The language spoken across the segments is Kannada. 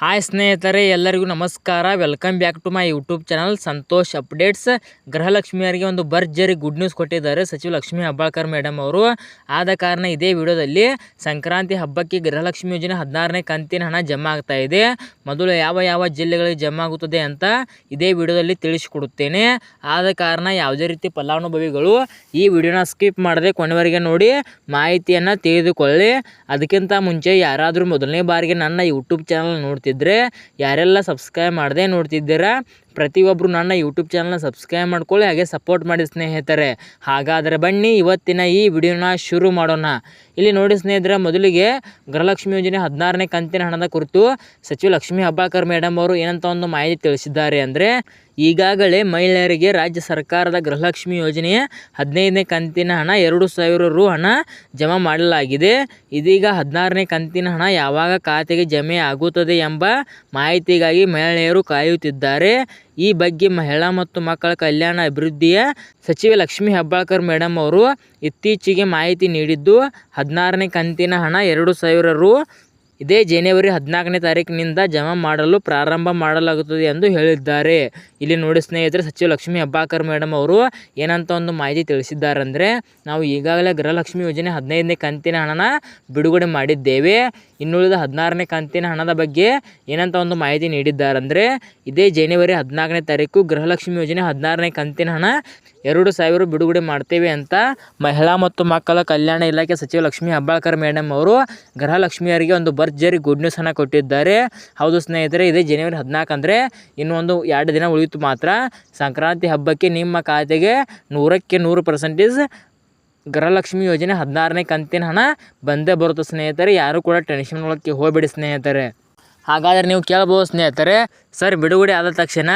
ಹಾಯ್ ಸ್ನೇಹಿತರೆ, ಎಲ್ಲರಿಗೂ ನಮಸ್ಕಾರ. Welcome back to my YouTube channel Santosh updates ಗೃಹಲಕ್ಷ್ಮಿಯರಿಗೆ ಒಂದು ಭರ್ಜರಿ ಗುಡ್ ನ್ಯೂಸ್ ಕೊಟ್ಟಿದ್ದಾರೆ ಸಚಿವ ಲಕ್ಷ್ಮಿ ಹಬ್ಬಾಳ್ಕರ್ ಮೇಡಮ್ ಅವರು. ಆದ ಕಾರಣ ಇದೇ ವಿಡಿಯೋದಲ್ಲಿ ಸಂಕ್ರಾಂತಿ ಹಬ್ಬಕ್ಕೆ ಗೃಹಲಕ್ಷ್ಮಿ ಯೋಜನೆ ಹದಿನಾರನೇ ಕಂತಿನ ಹಣ ಜಮಾ ಆಗ್ತಾ ಇದೆ. ಮೊದಲು ಯಾವ ಯಾವ ಜಿಲ್ಲೆಗಳಿಗೆ ಜಮಾ ಆಗುತ್ತದೆ ಅಂತ ಇದೇ ವಿಡಿಯೋದಲ್ಲಿ ತಿಳಿಸಿಕೊಡುತ್ತೇನೆ. ಆದ ಕಾರಣ ಯಾವುದೇ ರೀತಿ ಫಲಾನುಭವಿಗಳು ಈ ವಿಡಿಯೋನ ಸ್ಕಿಪ್ ಮಾಡದೆ ಕೊನೆವರೆಗೆ ನೋಡಿ ಮಾಹಿತಿಯನ್ನು ತಿಳಿದುಕೊಳ್ಳಿ. ಅದಕ್ಕಿಂತ ಮುಂಚೆ ಯಾರಾದರೂ ಮೊದಲನೇ ಬಾರಿಗೆ ನನ್ನ ಯೂಟ್ಯೂಬ್ ಚಾನಲ್ ನೋಡ್ತಿದ್ರೆ, ಯಾರೆಲ್ಲ ಸಬ್ಸ್ಕ್ರೈಬ್ ಮಾಡದೆ ನೋಡ್ತಿದ್ದೀರಾ ಪ್ರತಿಯೊಬ್ಬರು ನನ್ನ ಯೂಟ್ಯೂಬ್ ಚಾನಲ್ನ ಸಬ್ಸ್ಕ್ರೈಬ್ ಮಾಡ್ಕೊಳ್ಳಿ, ಹಾಗೆ ಸಪೋರ್ಟ್ ಮಾಡಿ ಸ್ನೇಹಿತರೆ. ಹಾಗಾದರೆ ಬನ್ನಿ, ಇವತ್ತಿನ ಈ ವಿಡಿಯೋನ ಶುರು ಮಾಡೋಣ. ಇಲ್ಲಿ ನೋಡಿ ಸ್ನೇಹಿತರೆ, ಮೊದಲಿಗೆ ಗೃಹಲಕ್ಷ್ಮಿ ಯೋಜನೆ ಹದಿನಾರನೇ ಕಂತಿನ ಹಣದ ಕುರಿತು ಸಚಿವ ಲಕ್ಷ್ಮೀ ಹಬ್ಬಾಕರ್ ಮೇಡಮ್ ಅವರು ಏನಂತ ಒಂದು ಮಾಹಿತಿ ತಿಳಿಸಿದ್ದಾರೆ ಅಂದರೆ ಈಗಾಗಲೇ ಮಹಿಳೆಯರಿಗೆ ರಾಜ್ಯ ಸರ್ಕಾರದ ಗೃಹಲಕ್ಷ್ಮಿ ಯೋಜನೆಯ ಹದಿನೈದನೇ ಕಂತಿನ ಹಣ, ಎರಡು ಸಾವಿರ ರು ಹಣ ಜಮಾ ಮಾಡಲಾಗಿದೆ. ಇದೀಗ ಹದಿನಾರನೇ ಕಂತಿನ ಹಣ ಯಾವಾಗ ಖಾತೆಗೆ ಜಮೆ ಆಗುತ್ತದೆ ಎಂಬ ಮಾಹಿತಿಗಾಗಿ ಮಹಿಳೆಯರು ಕಾಯುತ್ತಿದ್ದಾರೆ. ಈ ಬಗ್ಗೆ ಮಹಿಳಾ ಮತ್ತು ಮಕ್ಕಳ ಕಲ್ಯಾಣ ಅಭಿವೃದ್ಧಿಯ ಸಚಿವೆ ಲಕ್ಷ್ಮೀ ಹೆಬ್ಬಾಳ್ಕರ್ ಮೇಡಮ್ ಅವರು ಇತ್ತೀಚೆಗೆ ಮಾಹಿತಿ ನೀಡಿದ್ದು, ಹದಿನಾರನೇ ಕಂತಿನ ಹಣ, ಎರಡು ಸಾವಿರ ರು ಇದೇ ಜನವರಿ ಹದಿನಾಲ್ಕನೇ ತಾರೀಕಿನಿಂದ ಜಮಾ ಮಾಡಲು ಪ್ರಾರಂಭ ಮಾಡಲಾಗುತ್ತದೆ ಎಂದು ಹೇಳಿದ್ದಾರೆ. ಇಲ್ಲಿ ನೋಡಿ ಸ್ನೇಹಿತರೆ ಸಚಿವ ಲಕ್ಷ್ಮೀ ಹೆಬ್ಬಾಳ್ಕರ್ ಮೇಡಮ್ ಅವರು ಏನಂತ ಒಂದು ಮಾಹಿತಿ ತಿಳಿಸಿದ್ದಾರೆ ಅಂದರೆ ನಾವು ಈಗಾಗಲೇ ಗೃಹಲಕ್ಷ್ಮಿ ಯೋಜನೆ ಹದಿನೈದನೇ ಕಂತಿನ ಹಣನ ಬಿಡುಗಡೆ ಮಾಡಿದ್ದೇವೆ. ಇನ್ನುಳಿದ ಹದಿನಾರನೇ ಕಂತಿನ ಹಣದ ಬಗ್ಗೆ ಏನಂತ ಒಂದು ಮಾಹಿತಿ ನೀಡಿದ್ದಾರೆ ಅಂದರೆ ಇದೇ ಜನವರಿ ಹದಿನಾಲ್ಕನೇ ತಾರೀಕು ಗೃಹಲಕ್ಷ್ಮಿ ಯೋಜನೆ ಹದಿನಾರನೇ ಕಂತಿನ ಹಣ ಎರಡು ಸಾವಿರ ಬಿಡುಗಡೆ ಮಾಡ್ತೇವೆ ಅಂತ ಮಹಿಳಾ ಮತ್ತು ಮಕ್ಕಳ ಕಲ್ಯಾಣ ಇಲಾಖೆ ಸಚಿವ ಲಕ್ಷ್ಮೀ ಹೆಬ್ಬಾಳ್ಕರ್ ಮೇಡಮ್ ಅವರು ಗೃಹಲಕ್ಷ್ಮಿಯರಿಗೆ ಒಂದು ಭರ್ಜರಿ ಗುಡ್ ನ್ಯೂಸನ್ನು ಕೊಟ್ಟಿದ್ದಾರೆ. ಹೌದು ಸ್ನೇಹಿತರೆ, ಇದೇ ಜನವರಿ ಹದಿನಾಲ್ಕು ಅಂದರೆ ಇನ್ನೊಂದು ಎರಡು ದಿನ ಉಳಿಯಿತು ಮಾತ್ರ. ಸಂಕ್ರಾಂತಿ ಹಬ್ಬಕ್ಕೆ ನಿಮ್ಮ ಖಾತೆಗೆ ನೂರಕ್ಕೆ ನೂರು ಪರ್ಸೆಂಟೇಜ್ ಗೃಹಲಕ್ಷ್ಮಿ ಯೋಜನೆ ಹದಿನಾರನೇ ಕಂತಿನ ಹಣ ಬಂದೇ ಬರುತ್ತೆ ಸ್ನೇಹಿತರೆ. ಯಾರು ಕೂಡ ಟೆನ್ಷನ್ ಒಳಕ್ಕೆ ಹೋಗಬೇಡಿ ಸ್ನೇಹಿತರೆ. ಹಾಗಾದರೆ ನೀವು ಕೇಳ್ಬೋದು ಸ್ನೇಹಿತರೆ. ಸರ್, ಬಿಡುಗಡೆ ಆದ ತಕ್ಷಣ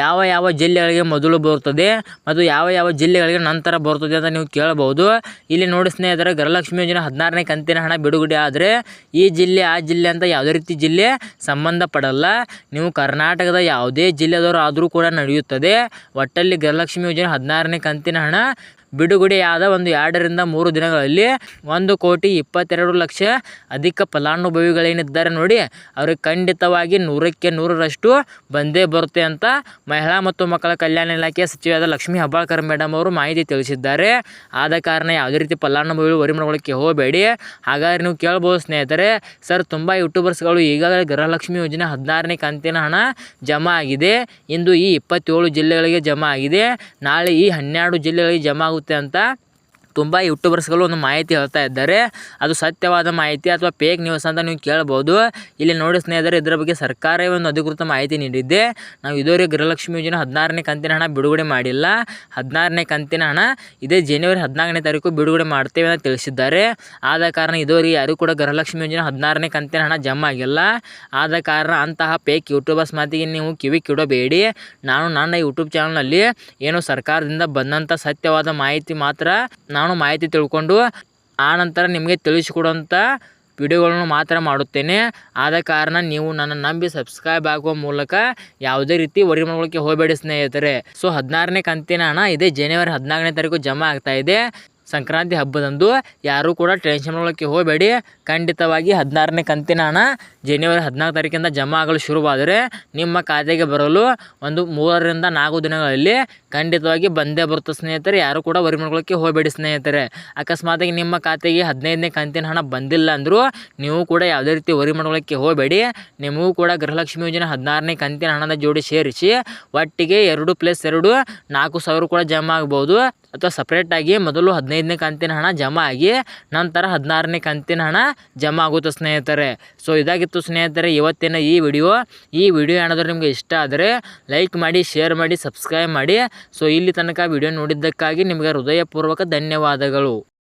ಯಾವ ಯಾವ ಜಿಲ್ಲೆಗಳಿಗೆ ಮೊದಲು ಬರುತ್ತದೆ ಮತ್ತು ಯಾವ ಯಾವ ಜಿಲ್ಲೆಗಳಿಗೆ ನಂತರ ಬರುತ್ತದೆ ಅಂತ ನೀವು ಕೇಳಬಹುದು ಇಲ್ಲಿ ನೋಡಿ ಸ್ನೇಹಿತರೆ, ಗೃಹಲಕ್ಷ್ಮಿ ಯೋಜನೆ ಹದಿನಾರನೇ ಕಂತಿನ ಹಣ ಬಿಡುಗಡೆ ಆದರೆ ಈ ಜಿಲ್ಲೆ, ಆ ಜಿಲ್ಲೆ ಅಂತ ಯಾವುದೇ ರೀತಿ ಜಿಲ್ಲೆ ಸಂಬಂಧಪಡಲ್ಲ. ನೀವು ಕರ್ನಾಟಕದ ಯಾವುದೇ ಜಿಲ್ಲೆದವರು ಆದರೂ ಕೂಡ ನಡೆಯುತ್ತದೆ. ಒಟ್ಟಲ್ಲಿ ಗೃಹಲಕ್ಷ್ಮಿ ಯೋಜನೆ ಹದಿನಾರನೇ ಕಂತಿನ ಹಣ ಬಿಡುಗಡೆಯಾದ ಒಂದು ಎರಡರಿಂದ ಮೂರು ದಿನಗಳಲ್ಲಿ ಒಂದು ಕೋಟಿ ಇಪ್ಪತ್ತೆರಡು ಲಕ್ಷ ಅಧಿಕ ಫಲಾನುಭವಿಗಳೇನಿದ್ದಾರೆ ನೋಡಿ, ಅವ್ರಿಗೆ ಖಂಡಿತವಾಗಿ ನೂರಕ್ಕೆ ನೂರರಷ್ಟು ಬಂದೇ ಬರುತ್ತೆ ಅಂತ ಮಹಿಳಾ ಮತ್ತು ಮಕ್ಕಳ ಕಲ್ಯಾಣ ಇಲಾಖೆಯ ಸಚಿವರಾದ ಲಕ್ಷ್ಮೀ ಹೆಬ್ಬಾಳ್ಕರ್ ಮೇಡಮ್ ಅವರು ಮಾಹಿತಿ ತಿಳಿಸಿದ್ದಾರೆ. ಆದ ಕಾರಣ ಯಾವುದೇ ರೀತಿ ಫಲಾನುಭವಿಗಳು ವರಿ ಹೋಗಬೇಡಿ. ಹಾಗಾದರೆ ನೀವು ಕೇಳ್ಬೋದು ಸ್ನೇಹಿತರೆ, ಸರ್ ತುಂಬ ಯೂಟ್ಯೂಬರ್ಸ್ಗಳು ಈಗಾಗಲೇ ಗೃಹಲಕ್ಷ್ಮಿ ಯೋಜನೆ ಹದಿನಾರನೇ ಕಂತಿನ ಹಣ ಜಮಾ ಆಗಿದೆ. ಇಂದು ಈ ಇಪ್ಪತ್ತೇಳು ಜಿಲ್ಲೆಗಳಿಗೆ ಜಮಾ ಆಗಿದೆ. ನಾಳೆ ಈ ಹನ್ನೆರಡು ಜಿಲ್ಲೆಗಳಿಗೆ ಜಮಾ ಆಗುತ್ತೆ ಅಂತ ತುಂಬ ಯೂಟ್ಯೂಬರ್ಸ್ಗಳು ಒಂದು ಮಾಹಿತಿ ಹೇಳ್ತಾ ಇದ್ದಾರೆ. ಅದು ಸತ್ಯವಾದ ಮಾಹಿತಿ ಅಥವಾ ಫೇಕ್ ನ್ಯೂಸ್ ಅಂತ ನೀವು ಕೇಳ್ಬೋದು. ಇಲ್ಲಿ ನೋಡಿ ಸ್ನೇಹಿತರೆ, ಇದರ ಬಗ್ಗೆ ಸರ್ಕಾರವೇ ಒಂದು ಅಧಿಕೃತ ಮಾಹಿತಿ ನೀಡಿದ್ದೆ ನಾವು ಇದುವರೆಗೆ ಗೃಹಲಕ್ಷ್ಮಿ ಯೋಜನೆ ಹದಿನಾರನೇ ಕಂತಿನ ಹಣ ಬಿಡುಗಡೆ ಮಾಡಿಲ್ಲ. ಹದಿನಾರನೇ ಕಂತಿನ ಹಣ ಇದೇ ಜನವರಿ ಹದಿನಾಲ್ಕನೇ ತಾರೀಕು ಬಿಡುಗಡೆ ಮಾಡ್ತೇವೆ ಅಂತ ತಿಳಿಸಿದ್ದಾರೆ. ಆದ ಕಾರಣ ಇದುವರೆಗೆ ಯಾರೂ ಕೂಡ ಗೃಹಲಕ್ಷ್ಮಿ ಯೋಜನೆ ಹದಿನಾರನೇ ಕಂತಿನ ಹಣ ಜಮಾ ಆಗಿಲ್ಲ. ಆದ ಕಾರಣ ಅಂತಹ ಫೇಕ್ ಯೂಟ್ಯೂಬರ್ಸ್ ಮಾತಿಗೆ ನೀವು ಕಿವಿ ಕಿಡಬೇಡಿ. ನಾನು ನನ್ನ ಯೂಟ್ಯೂಬ್ ಚಾನಲ್ನಲ್ಲಿ ಏನು ಸರ್ಕಾರದಿಂದ ಬಂದಂಥ ಸತ್ಯವಾದ ಮಾಹಿತಿ ಮಾತ್ರ ನಾನು ಮಾಹಿತಿ ತಿಳ್ಕೊಂಡು ಆನಂತರ ನಿಮಗೆ ತಿಳಿಸಿಕೊಡುವಂಥ ವಿಡಿಯೋಗಳನ್ನು ಮಾತ್ರ ಮಾಡುತ್ತೇನೆ. ಆದ ಕಾರಣ ನೀವು ನನ್ನ ನಂಬಿ ಸಬ್ಸ್ಕ್ರೈಬ್ ಆಗುವ ಮೂಲಕ ಯಾವುದೇ ರೀತಿ ವರಿ ಹೋಗಬೇಡಿ ಸ್ನೇಹಿತರೆ. ಸೊ, ಹದಿನಾರನೇ ಕಂತಿನ ಹಣ ಇದೇ. ಜನವರಿ ಹದಿನಾಲ್ಕನೇ ತಾರೀಕು ಜಮಾ ಇದೆ. ಸಂಕ್ರಾಂತಿ ಹಬ್ಬದಂದು ಯಾರೂ ಕೂಡ ಟೆನ್ಷನ್ ಮಾಡೋಕ್ಕೆ ಹೋಗಬೇಡಿ. ಖಂಡಿತವಾಗಿ ಹದಿನಾರನೇ ಕಂತಿನ ಹಣ ಜನವರಿ ಹದಿನಾಲ್ಕು ತಾರೀಕಿಂದ ಜಮಾ ಆಗಲು ಶುರುವಾದರೆ ನಿಮ್ಮ ಖಾತೆಗೆ ಬರಲು ಒಂದು ಮೂರರಿಂದ ನಾಲ್ಕು ದಿನಗಳಲ್ಲಿ ಖಂಡಿತವಾಗಿ ಬಂದೇ ಬರುತ್ತೆ ಸ್ನೇಹಿತರೆ. ಯಾರು ಕೂಡ ವರಿ ಮಾಡ್ಕೊಳ್ಳೋಕ್ಕೆ ಹೋಗಬೇಡಿ ಸ್ನೇಹಿತರೆ. ಅಕಸ್ಮಾತಾಗಿ ನಿಮ್ಮ ಖಾತೆಗೆ ಹದಿನೈದನೇ ಕಂತಿನ ಹಣ ಬಂದಿಲ್ಲ ಅಂದರೂ ನೀವು ಕೂಡ ಯಾವುದೇ ರೀತಿ ವರಿ ಮಾಡ್ಕೊಳ್ಳೋಕ್ಕೆ ಹೋಗಬೇಡಿ. ನಿಮಗೂ ಕೂಡ ಗೃಹಲಕ್ಷ್ಮಿ ಯೋಜನೆ ಹದಿನಾರನೇ ಕಂತಿನ ಹಣದ ಜೋಡಿ ಸೇರಿಸಿ ಒಟ್ಟಿಗೆ ಎರಡು ಪ್ಲಸ್ ಎರಡು ನಾಲ್ಕು ಸಾವಿರ ಕೂಡ ಜಮಾ ಆಗ್ಬೋದು. ಅಥವಾ ಸಪ್ರೇಟಾಗಿ ಮೊದಲು ಹದಿನೈದನೇ ಕಂತಿನ ಹಣ ಜಮಾ ಆಗಿ ನಂತರ ಹದಿನಾರನೇ ಕಂತಿನ ಹಣ ಜಮಾ ಆಗುತ್ತೆ ಸ್ನೇಹಿತರೆ? ಸೊ ಇದಾಗಿತ್ತು ಸ್ನೇಹಿತರೆ, ಇವತ್ತಿನ ಈ ವಿಡಿಯೋ ಈ ವಿಡಿಯೋ ಏನಾದರೂ ನಿಮಗೆ ಇಷ್ಟ ಆದರೆ ಲೈಕ್ ಮಾಡಿ ಶೇರ್ ಮಾಡಿ ಸಬ್ಸ್ಕ್ರೈಬ್ ಮಾಡಿ. ಸೊ ಇಲ್ಲಿ ತನಕ ವಿಡಿಯೋ ನೋಡಿದ್ದಕ್ಕಾಗಿ ನಿಮಗೆ ಹೃದಯಪೂರ್ವಕ ಧನ್ಯವಾದಗಳು.